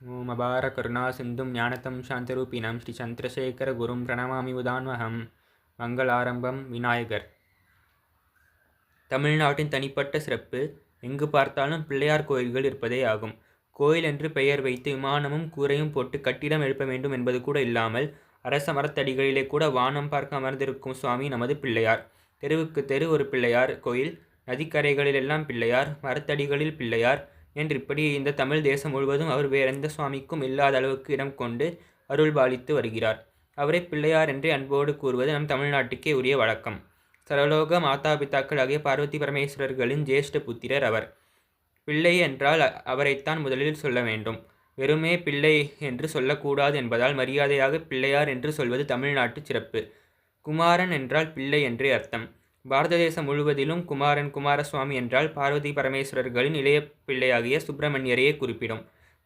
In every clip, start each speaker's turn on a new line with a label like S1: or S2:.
S1: ஓம் அபார கருணா சிந்தும் ஞானதம் சாந்தரூபிணம் ஸ்ரீ சந்திரசேகர குரும் பிரணமாமி உதான்வகம் மங்களாரம்பம் விநாயகர். தமிழ்நாட்டின் தனிப்பட்ட சிறப்பு எங்கு பார்த்தாலும் பிள்ளையார் கோயில்கள் இருப்பதே ஆகும். கோயில் என்று பெயர் வைத்து விமானமும் கூரையும் போட்டு கட்டிடம் எழுப்ப வேண்டும் என்பது கூட இல்லாமல் அரச மரத்தடிகளிலே கூட வானம் பார்க்க அமர்ந்திருக்கும் சுவாமி நமது பிள்ளையார். தெருவுக்கு தெரு ஒரு பிள்ளையார் கோயில் நதிக்கரைகளிலெல்லாம் பிள்ளையார் மரத்தடிகளில் பிள்ளையார் என்று இப்படி இந்த தமிழ் தேசம் முழுவதும் அவர் வேறெந்த சுவாமிக்கும் இல்லாத அளவுக்கு இடம் கொண்டு அருள் பாலித்து வருகிறார். அவரை பிள்ளையார் என்று அன்போடு கூறுவது நம் தமிழ்நாட்டுக்கே உரிய வழக்கம். சரலோக மாதா பிதாக்கள் ஆகிய பார்வதி பரமேஸ்வரர்களின் ஜேஷ்ட புத்திரர் அவர். பிள்ளை என்றால் அவரைத்தான் முதலில் சொல்ல வேண்டும். வெறுமே பிள்ளை என்று சொல்லக்கூடாது என்பதால் மரியாதையாக பிள்ளையார் என்று சொல்வது தமிழ்நாட்டு சிறப்பு. குமாரன் என்றால் பிள்ளை என்றே அர்த்தம். பாரத தேசம் முழுவதிலும் குமாரன் குமாரசுவாமி என்றால் பார்வதி பரமேஸ்வரர்களின் இளைய பிள்ளையாகிய சுப்பிரமணியரையே குறிப்பிடும்.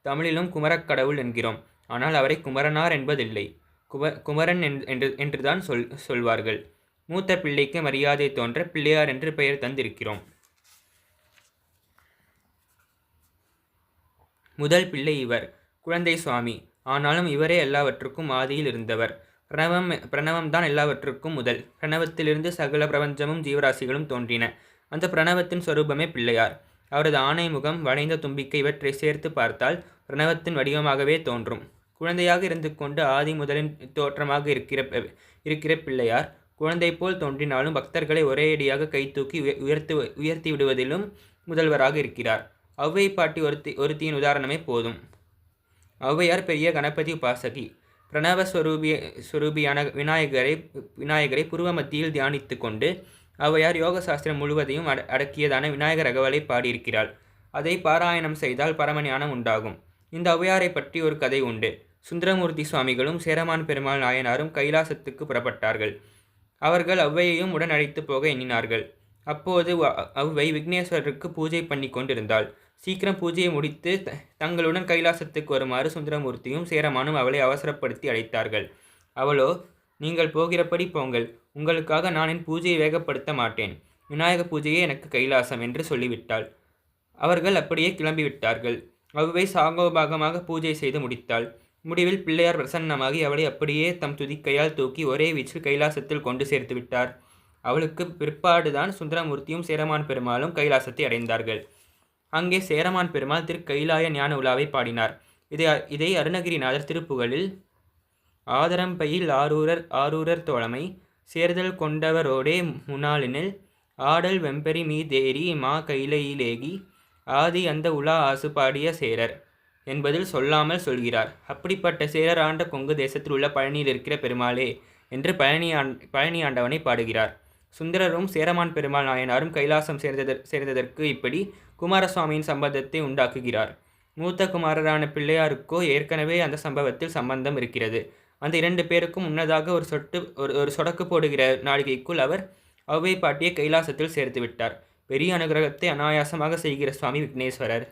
S1: தமிழிலும் குமரக்கடவுள் என்கிறோம். ஆனால் அவரை குமரனார் என்பதில்லை. கும குமரன் என்று என்றுதான் சொல் சொல்வார்கள். மூத்த பிள்ளைக்கு மரியாதை தோன்ற பிள்ளையார் என்று பெயர் தந்திருக்கிறோம். முதல் பிள்ளை இவர். குழந்தை சுவாமி. ஆனாலும் இவரே எல்லாவற்றுக்கும் ஆதியில் இருந்தவர். பிரணவம் பிரணவம் தான் எல்லாவற்றுக்கும் முதல். பிரணவத்திலிருந்து சகல பிரபஞ்சமும் ஜீவராசிகளும் தோன்றின. அந்த பிரணவத்தின் சொரூபமே பிள்ளையார். அவரது ஆணை முகம் வளைந்த தும்பிக்கை இவற்றை சேர்த்து பார்த்தால் பிரணவத்தின் வடிவமாகவே தோன்றும். குழந்தையாக இருந்து கொண்டு ஆதி முதலின் தோற்றமாக இருக்கிற இருக்கிற பிள்ளையார் குழந்தை போல் தோன்றினாலும் பக்தர்களை ஒரேயடியாக கை தூக்கி உயர்த்து உயர்த்தி விடுவதிலும் முதல்வராக இருக்கிறார். ஔவை பாட்டி ஒருத்தி ஒருத்தியின் உதாரணமே போதும். ஔவையார் பெரிய கணபதி உபாசகி. பிரணவ ஸ்வரூபிய ஸ்வரூபியான விநாயகரை விநாயகரை புருவ மத்தியில் தியானித்து கொண்டு ஔவையார் யோக சாஸ்திரம் முழுவதையும் அட அடக்கியதான விநாயகர் அகவலை பாடியிருக்கிறாள் அதை பாராயணம் செய்தால் பரமஞானம் உண்டாகும் இந்த ஔவையாரை பற்றி ஒரு கதை உண்டு சுந்தரமூர்த்தி சுவாமிகளும் சேரமான் பெருமாள் நாயனாரும் கைலாசத்துக்கு புறப்பட்டார்கள் அவர்கள் ஔவையையும் உடன் அழைத்து போக எண்ணினார்கள் அப்போது ஔவை விக்னேஸ்வரருக்கு பூஜை பண்ணி கொண்டிருந்தாள் சீக்கிரம் பூஜையை முடித்து தங்களுடன் கைலாசத்துக்கு வருமாறு சுந்தரமூர்த்தியும் சேரமானும் அவளை அவசரப்படுத்தி அழைத்தார்கள். அவளோ நீங்கள் போகிறபடி போங்கள். உங்களுக்காக நான் என் பூஜையை வேகப்படுத்த மாட்டேன். விநாயக பூஜையே எனக்கு கைலாசம் என்று சொல்லிவிட்டாள். அவர்கள் அப்படியே கிளம்பிவிட்டார்கள். அவ்வை சாங்கோபாகமாக பூஜை செய்து முடித்தாள். முடிவில் பிள்ளையார் பிரசன்னமாகி அவளை அப்படியே தம் துதிக்கையால் தூக்கி ஒரே வீச்சில் கைலாசத்தில் கொண்டு சேர்த்து விட்டார் அவளுக்கு பிற்பாடுதான் சுந்தரமூர்த்தியும் சேரமான் பெருமாளும் கைலாசத்தை அடைந்தார்கள். அங்கே சேரமான் பெருமாள் திரு கைலாய ஞான உலாவை பாடினார். இதை இதை அருணகிரிநாதர் திருப்புகளில் ஆதரம்பையில் ஆரூரர் ஆரூரர் தோழமை சேர்தல் கொண்டவரோடே முனாளினில் ஆடல் வெம்பெரி மீதேரி மா கைலையிலேகி ஆதி அந்த உலா ஆசு பாடிய சேரர் என்பதில் சொல்லாமல் சொல்கிறார். அப்படிப்பட்ட சேரர் ஆண்ட கொங்கு தேசத்தில் உள்ள பழனியில் இருக்கிற பெருமாளே என்று பழனி பழனி ஆண்டவனை பாடுகிறார். சுந்தரரும் சேரமான் பெருமாள் நாயனாரும் கைலாசம் சேர்ந்ததற் சேர்ந்ததற்கு இப்படி குமாரசுவாமியின் சம்பந்தத்தை உண்டாக்குகிறார். மூத்த குமாரரான பிள்ளையாருக்கோ ஏற்கனவே அந்த சம்பவத்தில் சம்பந்தம் இருக்கிறது. அந்த இரண்டு பேருக்கும் முன்னதாக ஒரு சொட்டு ஒரு ஒரு சொடக்கு போடுகிற நாளிகைக்குள் அவர் அவ்வை பாட்டியை கைலாசத்தில் சேர்த்து விட்டார் பெரிய அனுகிரகத்தை அனாயாசமாக செய்கிற சுவாமி விக்னேஸ்வரர்.